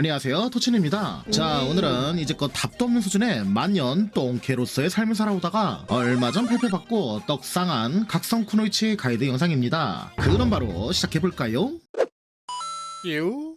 안녕하세요 토친입니다 자 오늘은 이제껏 답도 없는 수준의 만년 똥개로서의 삶을 살아오다가 얼마 전 발표받고 떡상한 각성 쿠노이치 가이드 영상입니다 그럼 바로 시작해볼까요? 유?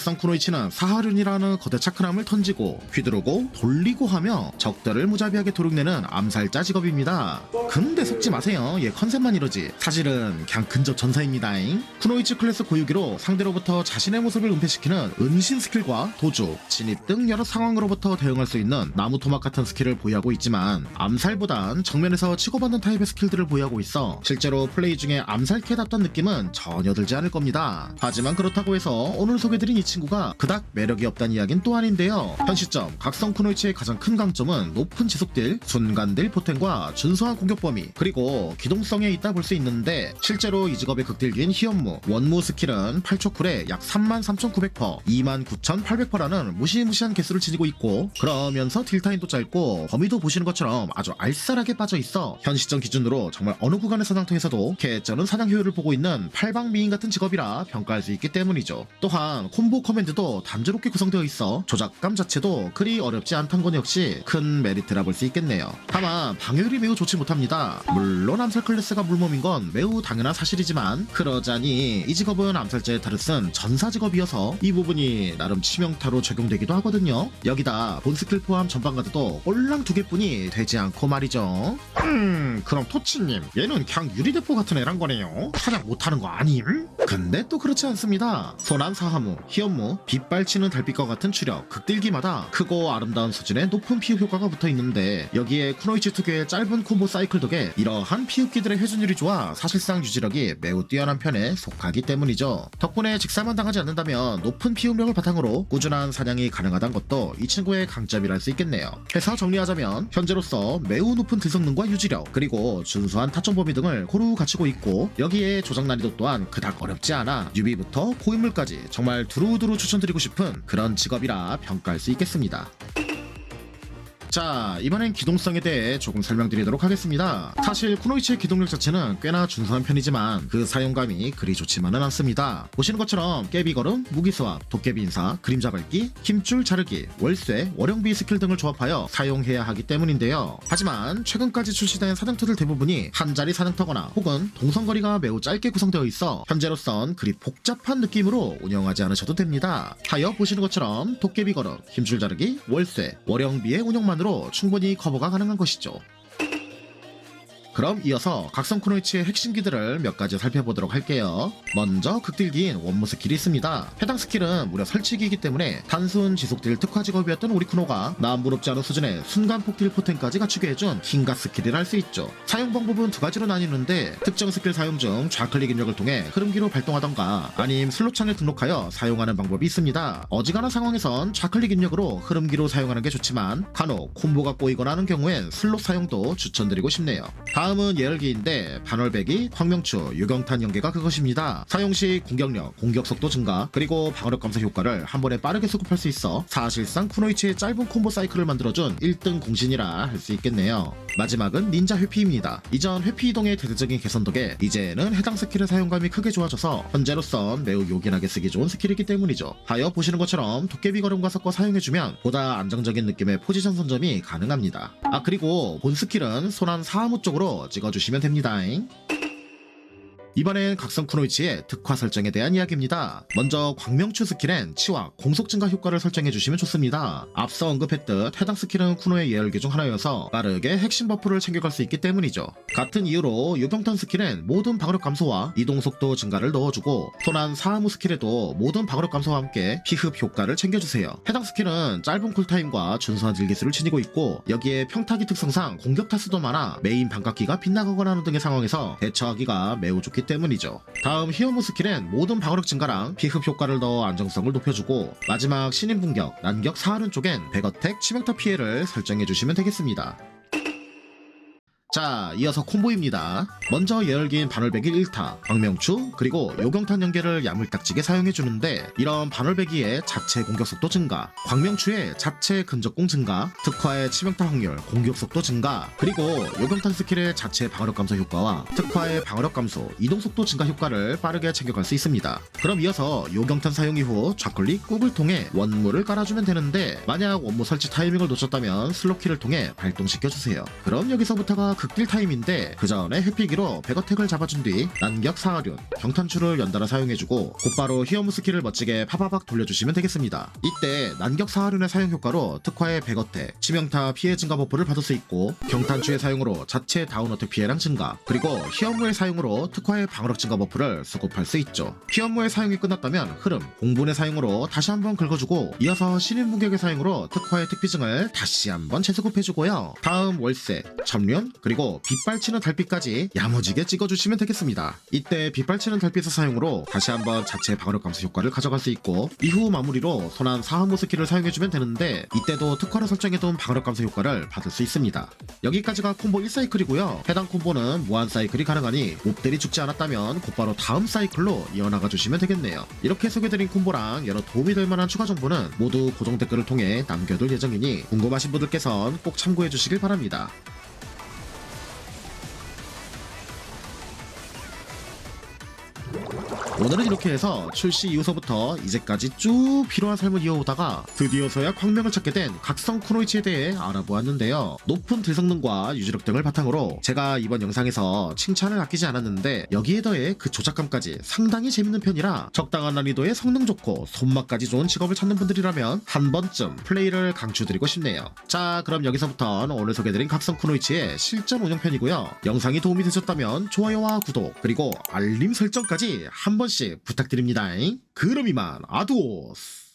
각성 쿠노이치는 사하륜이라는 거대 차크남을 던지고 휘두르고 돌리고 하며 적들을 무자비하게 도륙내는 암살자 직업입니다. 근데 속지 마세요. 얘 컨셉만 이러지. 사실은 그냥 근접 전사입니다잉. 쿠노이치 클래스 고유기로 상대로부터 자신의 모습을 은폐시키는 은신 스킬과 도주, 진입 등 여러 상황으로부터 대응할 수 있는 나무 토막 같은 스킬을 보유하고 있지만 암살보단 정면에서 치고받는 타입의 스킬들을 보유하고 있어 실제로 플레이 중에 암살캐답던 느낌은 전혀 들지 않을 겁니다. 하지만 그렇다고 해서 오늘 소개드린 이 친구가 그닥 매력이 없다는 이야기는 또 아닌데요. 현 시점 각성 쿠노이치의 가장 큰 강점은 높은 지속딜, 순간딜 포텐과 준수한 공격 범위, 그리고 기동성에 있다 볼 수 있는데 실제로 이 직업의 극딜기인 희연무, 원무 스킬은 8초 쿨에 약 33,900퍼, 29,800퍼라는 무시무시한 개수를 지니고 있고 그러면서 딜타임도 짧고 범위도 보시는 것처럼 아주 알싸하게 빠져 있어 현 시점 기준으로 정말 어느 구간의 사냥터에서도 개쩌는 사냥 효율을 보고 있는 팔방미인 같은 직업이라 평가할 수 있기 때문이죠. 또한 콤보 커맨드도 단조롭게 구성되어 있어 조작감 자체도 그리 어렵지 않단 건 역시 큰 메리트라 볼 수 있겠네요. 다만 방어율이 매우 좋지 못합니다. 물론 암살 클래스가 물몸인 건 매우 당연한 사실이지만 그러자니 이 직업은 암살자의 쓴 전사 직업이어서 이 부분이 나름 치명타로 적용되기도 하거든요. 여기다 본 스킬 포함 전방 가드도 꼴랑 두 개뿐이 되지 않고 말이죠. 음 그럼 토치님 얘는 그냥 유리대포 같은 애란 거네요. 사냥 못하는 거 아님? 근데 또 그렇지 않습니다. 소난 사하무, 희연무, 빛발치는 달빛과 같은 추력, 극딜기마다 크고 아름다운 수준의 높은 피흡 효과가 붙어 있는데 여기에 쿠노이치 특유의 짧은 콤보 사이클 덕에 이러한 피흡기들의 회전율이 좋아 사실상 유지력이 매우 뛰어난 편에 속하기 때문이죠. 덕분에 직사만 당하지 않는다면 높은 피흡력을 바탕으로 꾸준한 사냥이 가능하다는 것도 이 친구의 강점이랄 수 있겠네요. 해서 정리하자면 현재로서 매우 높은 딜성능과 유지력 그리고 준수한 타점 범위 등을 고루 갖추고 있고 여기에 조작 난이도 또한 그닥 어렵지 않아 뉴비부터 고인물까지 정말 두루 두루 추천드리고 싶은 그런 직업이라 평가할 수 있겠습니다. 자, 이번엔 기동성에 대해 조금 설명드리도록 하겠습니다. 사실 쿠노이치의 기동력 자체는 꽤나 준수한 편이지만 그 사용감이 그리 좋지만은 않습니다. 보시는 것처럼 깨비 걸음, 무기수압, 도깨비 인사, 그림자 밟기, 힘줄 자르기, 월쇠, 월영비 스킬 등을 조합하여 사용해야 하기 때문인데요. 하지만 최근까지 출시된 사냥터들 대부분이 한 자리 사냥터거나 혹은 동선거리가 매우 짧게 구성되어 있어 현재로선 그리 복잡한 느낌으로 운영하지 않으셔도 됩니다. 하여 보시는 것처럼 도깨비 걸음, 힘줄 자르기, 월쇠, 월영비의 운영만 으로 충분히 커버가 가능한 것이죠. 그럼 이어서 각성 쿠노이치의 핵심 기들을 몇 가지 살펴보도록 할게요. 먼저 극딜기인 원무 스킬이 있습니다. 해당 스킬은 무려 설치기이기 때문에 단순 지속딜 특화 직업이었던 우리 쿠노가 남부럽지 않은 수준의 순간 폭딜 포텐까지 갖추게 해준 킹가 스킬이라 할수 있죠. 사용 방법은 두 가지로 나뉘는데 특정 스킬 사용 중 좌클릭 입력을 통해 흐름기로 발동하던가 아님 슬롯창에 등록하여 사용하는 방법이 있습니다. 어지간한 상황에선 좌클릭 입력으로 흐름기로 사용하는 게 좋지만 간혹 콤보가 꼬이거나 하는 경우엔 슬롯 사용도 추천드리고 싶네요. 다음은 예열기인데 반월배기, 황명추, 유경탄 연계가 그것입니다. 사용 시 공격력, 공격 속도 증가, 그리고 방어력 감소 효과를 한 번에 빠르게 수급할 수 있어 사실상 쿠노이치의 짧은 콤보 사이클을 만들어준 1등 공신이라 할 수 있겠네요. 마지막은 닌자 회피입니다. 이전 회피 이동의 대대적인 개선 덕에 이제는 해당 스킬의 사용감이 크게 좋아져서 현재로선 매우 요긴하게 쓰기 좋은 스킬이기 때문이죠. 하여 보시는 것처럼 도깨비 걸음과 섞어 사용해주면 보다 안정적인 느낌의 포지션 선점이 가능합니다. 아 그리고 본 스킬은 손안 사무 쪽으로 찍어주시면 됩니다. 이번엔 각성 쿠노이치의 특화 설정에 대한 이야기입니다. 먼저 광명추 스킬엔 치와 공속 증가 효과를 설정해 주시면 좋습니다. 앞서 언급했듯 해당 스킬은 쿠노의 예열기 중 하나여서 빠르게 핵심 버프를 챙겨갈 수 있기 때문이죠. 같은 이유로 유경탄 스킬엔 모든 방어력 감소와 이동 속도 증가를 넣어주고 손안 사하무 스킬에도 모든 방어력 감소와 함께 피흡 효과를 챙겨주세요. 해당 스킬은 짧은 쿨타임과 준수한 딜기수를 지니고 있고 여기에 평타기 특성상 공격 타수도 많아 메인 반각기가 빗나가거나 하는 등의 상황에서 대처하기가 매우 좋기 때문이죠. 다음 히어무 스킬엔 모든 방어력 증가랑 피흡 효과를 넣어 안정성을 높여주고 마지막 신인 분격, 난격 사하륜 쪽엔 백어택 치명타 피해를 설정해주시면 되겠습니다. 자, 이어서 콤보입니다. 먼저 예열긴 반월배기 1타, 광명추, 그리고 요경탄 연계를 야물딱지게 사용해주는데 이런 반월배기의 자체 공격속도 증가, 광명추의 자체 근접공 증가, 특화의 치명타 확률, 공격속도 증가, 그리고 요경탄 스킬의 자체 방어력 감소 효과와 특화의 방어력 감소, 이동속도 증가 효과를 빠르게 챙겨갈 수 있습니다. 그럼 이어서 요경탄 사용 이후 좌클릭 꾹을 통해 원무를 깔아주면 되는데 만약 원무 설치 타이밍을 놓쳤다면 슬로키를 통해 발동시켜주세요. 그럼 여기서부터가 극딜 타임인데 그 전에 회피기로 백어택을 잡아준 뒤 난격 사하륜, 경탄추를 연달아 사용해주고 곧바로 히어무 스킬을 멋지게 파바박 돌려주시면 되겠습니다. 이때 난격 사하륜의 사용 효과로 특화의 백어택, 치명타 피해 증가 버프를 받을 수 있고 경탄추의 사용으로 자체 다운어택 피해량 증가 그리고 히어무의 사용으로 특화의 방어력 증가 버프를 수급할 수 있죠. 히어무의 사용이 끝났다면 흐름, 공분의 사용으로 다시 한번 긁어주고 이어서 신인 무격의 사용으로 특화의 특비증을 다시 한번 재수급해주고요. 다음 월세, 점륜, 그리고 빛발치는 달빛까지 야무지게 찍어주시면 되겠습니다. 이때 빛발치는 달빛의 사용으로 다시 한번 자체 방어력 감소 효과를 가져갈 수 있고 이후 마무리로 손안 사하모 스킬을 사용해주면 되는데 이때도 특화로 설정해둔 방어력 감소 효과를 받을 수 있습니다. 여기까지가 콤보 1사이클이고요. 해당 콤보는 무한 사이클이 가능하니 몹들이 죽지 않았다면 곧바로 다음 사이클로 이어나가 주시면 되겠네요. 이렇게 소개드린 콤보랑 여러 도움이 될 만한 추가 정보는 모두 고정 댓글을 통해 남겨둘 예정이니 궁금하신 분들께선 꼭 참고해 주시길 바랍니다. 오늘은 이렇게 해서 출시 이후서부터 이제까지 쭉 필요한 삶을 이어오다가 드디어서야 광명을 찾게 된 각성 쿠노이치에 대해 알아보았는데요. 높은 들성능과 유지력 등을 바탕으로 제가 이번 영상에서 칭찬을 아끼지 않았는데 여기에 더해 그 조작감까지 상당히 재밌는 편이라 적당한 난이도의 성능 좋고 손맛까지 좋은 직업을 찾는 분들이라면 한 번쯤 플레이를 강추드리고 싶네요. 자 그럼 여기서부터는 오늘 소개드린 각성 쿠노이치의 실전 운영편이고요. 영상이 도움이 되셨다면 좋아요와 구독 그리고 알림 설정까지 한 번씩 부탁드립니다. 그럼 이만. 아두오스